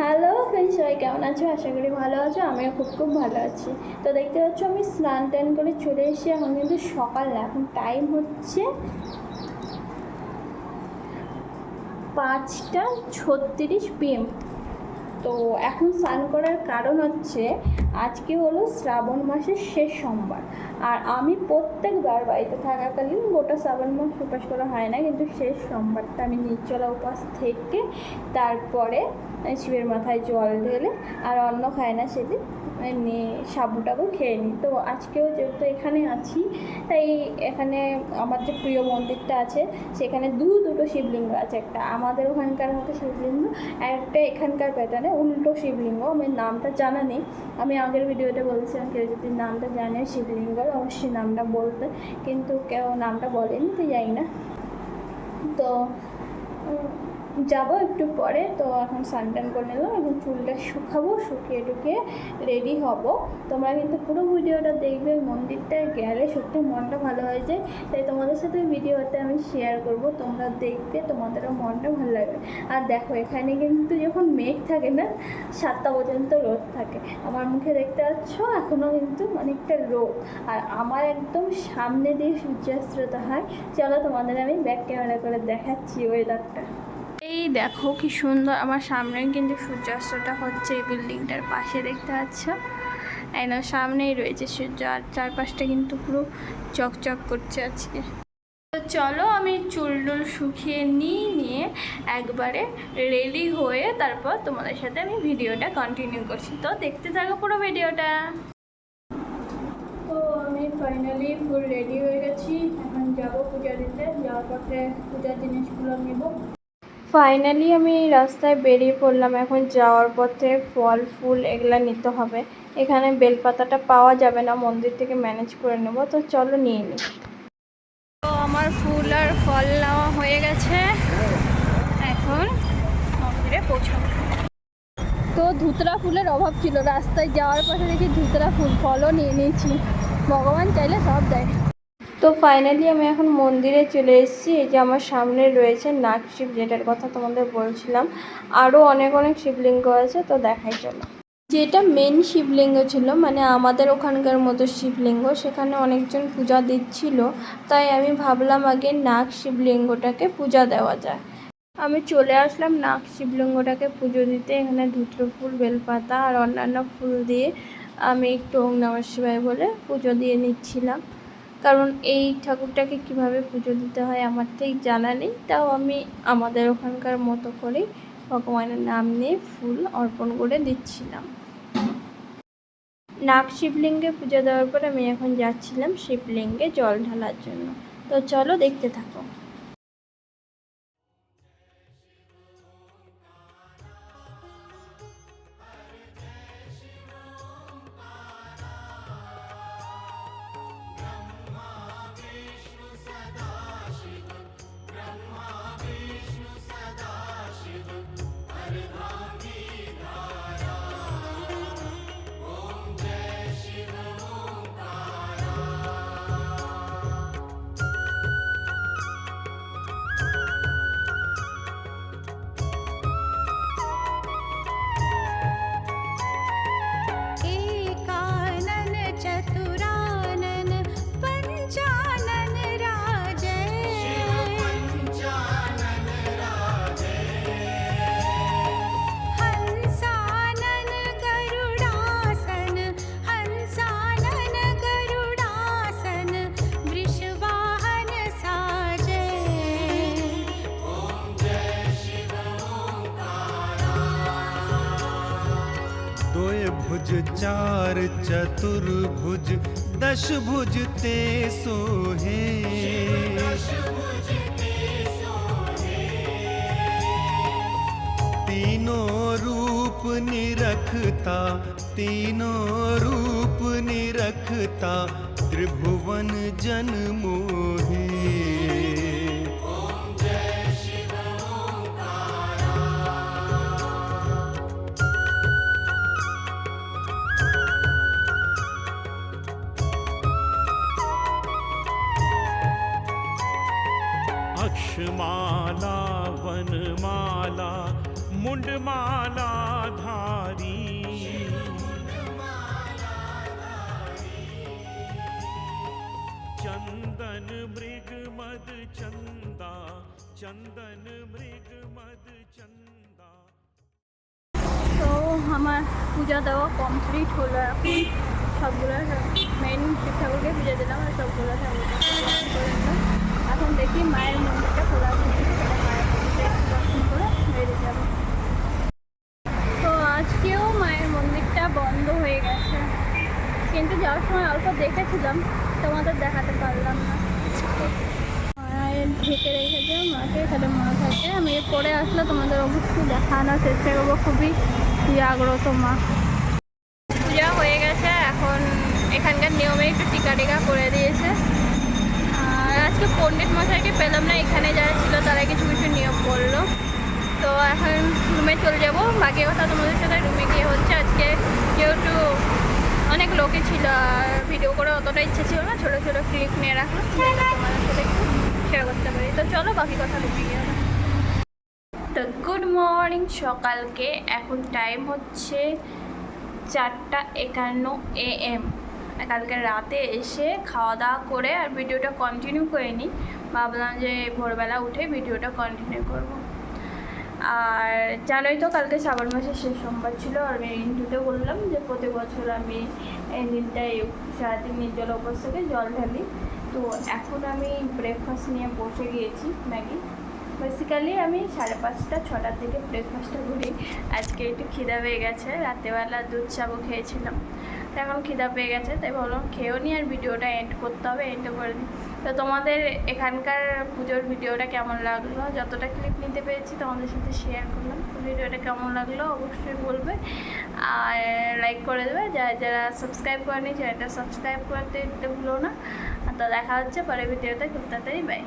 Hello friend সবাই কেমন আছো? আশা করি ভালো আছো, আমিও খুব খুব ভালো আছি। তো দেখতে পাচ্ছ আমি স্নান টান করে চলে এসেছি, এখন কিন্তু সকাল না এখন টাইম হচ্ছে পাঁচটা ছত্রিশ পিএম তো এখন স্নান করার কারণ হচ্ছে আজকে হলো শ্রাবণ মাসের শেষ সোমবার। আর আমি প্রত্যেকবার বাড়িতে থাকাকালীন গোটা শ্রাবণ মাস উপাস করা হয় না, কিন্তু শেষ সোমবারটা আমি নির্জলা উপাস থেকে তারপরে শিবের মাথায় জল ঢেলে আর অন্ন খায় না সেদিন এমনি সাবুটাবু খেয়ে নিই। তো আজকেও যেহেতু এখানে আছি, তাই এখানে আমার যে প্রিয় মন্দিরটা আছে, সেখানে দু দুটো শিবলিঙ্গ আছে একটা। আমাদের ওখানকার মতো শিবলিঙ্গ একটা এখানকার প্যাটার্নে উল্টো শিবলিঙ্গ। আমার নামটা জানা নেই। আমি আগের ভিডিওতে বলছিলাম, কেউ যদি নামটা জানে, শিবলিঙ্গর অবশ্যই নামটা বলতে, কিন্তু কেউ নামটা বলেনি, তো যাই না। তো যাব একটু পরে, তো এখন সানটান করে নিলাম এখন চুলটা শুকাবো, শুকিয়ে টুকিয়ে রেডি হব। তোমরা কিন্তু পুরো ভিডিওটা দেখবে মন্দিরটায় গেলে সত্যি মনটা ভালো হয়ে যায় তাই তোমাদের সাথে ভিডিওতে আমি শেয়ার করব। তোমরা দেখবে, তোমাদেরও মনটা ভালো লাগবে। আর দেখো, এখানে কিন্তু যখন মেঘ থাকে না, সাতটা পর্যন্ত রোদ থাকে। আমার মুখে দেখতে পাচ্ছ এখনও কিন্তু অনেকটা রোদ। আর আমার একদম সামনে দিয়ে সূর্যাস্ত হয়। চলো তোমাদের আমি ব্যাক ক্যামেরা করে দেখাচ্ছি ওয়েদারটা এই দেখো কি সুন্দর, আমার সামনে কিন্তু সূর্যাস্তটা হচ্ছে এই বিল্ডিংটার পাশে দেখতে পাচ্ছ। একদম সামনেই রয়েছে সূর্য আর চারপাশটা কিন্তু পুরো চকচক করছে আজকে। তো চলো আমি চুল টুল শুকিয়ে নিই নিয়ে একবারে রেডি হয়ে তারপর তোমাদের সাথে আমি ভিডিওটা কন্টিনিউ করছি। তো দেখতে থাকো পুরো ভিডিওটা। তো আমি ফাইনালি ফুল রেডি হয়ে গেছি। এখন যাব পূজা দিতে, যাওয়ার পথে পূজার জিনিসগুলো নেব। ফাইনালি আমি রাস্তায় বেরিয়ে পড়লাম। এখন যাওয়ার পথে ফল, ফুল এগুলা নিতে হবে। এখানে বেলপাতাটা পাওয়া যাবে না, মন্দির থেকে ম্যানেজ করে নেব। তো চলো নিয়ে নিই তো আমার ফুল আর ফল নেওয়া হয়ে গেছে। এখন মন্দিরে পৌঁছাবো। তো ধুতরা ফুলের অভাব ছিল। রাস্তায় যাওয়ার পথে দেখি ধুতরা ফুল, ফলও নিয়ে নিয়েছি। ভগবান চাইলে সব দেয়। তো ফাইনালি আমি এখন মন্দিরে চলে এসেছি। এই যে আমার সামনে রয়েছে নাগ শিব, যেটার কথা তোমাদের বলছিলাম। আরও অনেক অনেক শিবলিঙ্গ আছে, তো দেখাই চলো। যেটা মেন শিবলিঙ্গ ছিল মানে আমাদের ওখানকার মতো শিবলিঙ্গ, সেখানে অনেকজন পূজা দিচ্ছিল। তাই আমি ভাবলাম আগে নাগ শিবলিঙ্গটাকে পূজা দেওয়া যায় আমি চলে আসলাম নাগ শিবলিঙ্গটাকে পুজো দিতে। এখানে ধুত্র ফুল, বেলপাতা আর অন্যান্য ফুল দিয়ে আমি একটু ওম নমঃ শিবায় বলে পুজো দিয়ে নিচ্ছিলাম। কারণ এই ঠাকুরটাকে কীভাবে পুজো দিতে হয় আমার ঠিক জানা নেই। তাও আমি আমাদের ওখানকার মতো করে ভগবানের নাম নিয়ে ফুল অর্পণ করে দিচ্ছিলাম। নাগ শিবলিঙ্গে পুজো দেওয়ার পর আমি এখন যাচ্ছিলাম শিবলিঙ্গে জল ঢালার জন্য। তো চলো দেখতে থাকো। भुज चार चतुर्भुज दश भुज ते सोहे। तीनों रूप निरखता, तीनों रूप निरखता, त्रिभुवन जन मोहे। अक्षमाला वनमाला मुंडमाला मालाधारी चंदन मृग मद चंदा चंदन मृग मद चंदा তো আমার পূজা দেওয়া কমপ্লিট হলো এখন সবগুলো মেন শিব ঠাকুরকে পুজো দিলাম আর সবগুলো ঠাকুরকে দর্শন করে নিলাম এখন দেখি মায়ের মন্দিরটা যাওয়ার সময় অল্প দেখেছিলাম, তোমাদের দেখাতে পারলাম না। মায়ের ঢেকে রেখেছে, মাকে এখানে মা থাকে। আমি পরে আসলে তোমাদের অবশ্যই দেখানোর চেষ্টা করব, খুবই জাগ্রত মা। পূজা হয়ে গেছে, এখন এখানকার নিয়মে একটু টিকা টিকা করে দিয়েছে। আর আজকে পণ্ডিত মশাইকে পেলাম না, এখানে যারা ছিল তারা কিছু কিছু নিয়ম বলল। তো এখন রুমে চলে যাব, বাকি কথা তোমাদের সাথে রুমে গিয়ে হচ্ছে। আজকে যেহেতু অনেক ছিল আর ভিডিও করে অতটা ইচ্ছে ছিল না, ছোটো ছোটো ক্লিপ নিয়ে রাখলাম। যেটা তোমাদের সাথে একটু শেয়ার করতে পারি। তো চলো বাকি কথা। তো গুড মর্নিং সকালকে। এখন টাইম হচ্ছে চারটা একান্ন এ এম কালকে রাতে এসে খাওয়া দাওয়া করে আর ভিডিওটা কন্টিনিউ করে নিই। ভাবলাম যে ভোরবেলা উঠে ভিডিওটা কন্টিনিউ করব। আর জানোই তো, কালকে শ্রাবণ মাসের শেষ সোমবার ছিল, আর আমি ইন্টুতে বললাম যে প্রতি বছর আমি এই দিনটাই সারাদিন নির্জল উপোস থেকে জল ঢালি। তো এখন আমি ব্রেকফাস্ট নিয়ে বসে গিয়েছি ম্যাগি। বেসিক্যালি আমি সাড়ে পাঁচটা, ছটার দিকে ব্রেকফাস্টটা করি। আজকে একটু খিদা পেয়ে গেছে রাতেবেলা দুধ চাবো খেয়েছিলাম। এখন খিদা পেয়ে গেছে, তাই ভাবলাম খেয়েও নি আর ভিডিওটা এন্ড করতে হবে এন্ড করে দিই তো তোমাদের এখানকার পুজোর ভিডিওটা কেমন লাগল? যতটা ক্লিপ নিতে পেরেছি তোমাদের সাথে শেয়ার করলাম। তো ভিডিওটা কেমন লাগল অবশ্যই বলবে। আর লাইক করে দেবে। যারা যারা সাবস্ক্রাইব করেনি, চ্যানেলটা সাবস্ক্রাইব করতে ভুলো না। তো দেখা হচ্ছে পরে ভিডিওটা খুব তাড়াতাড়ি বাই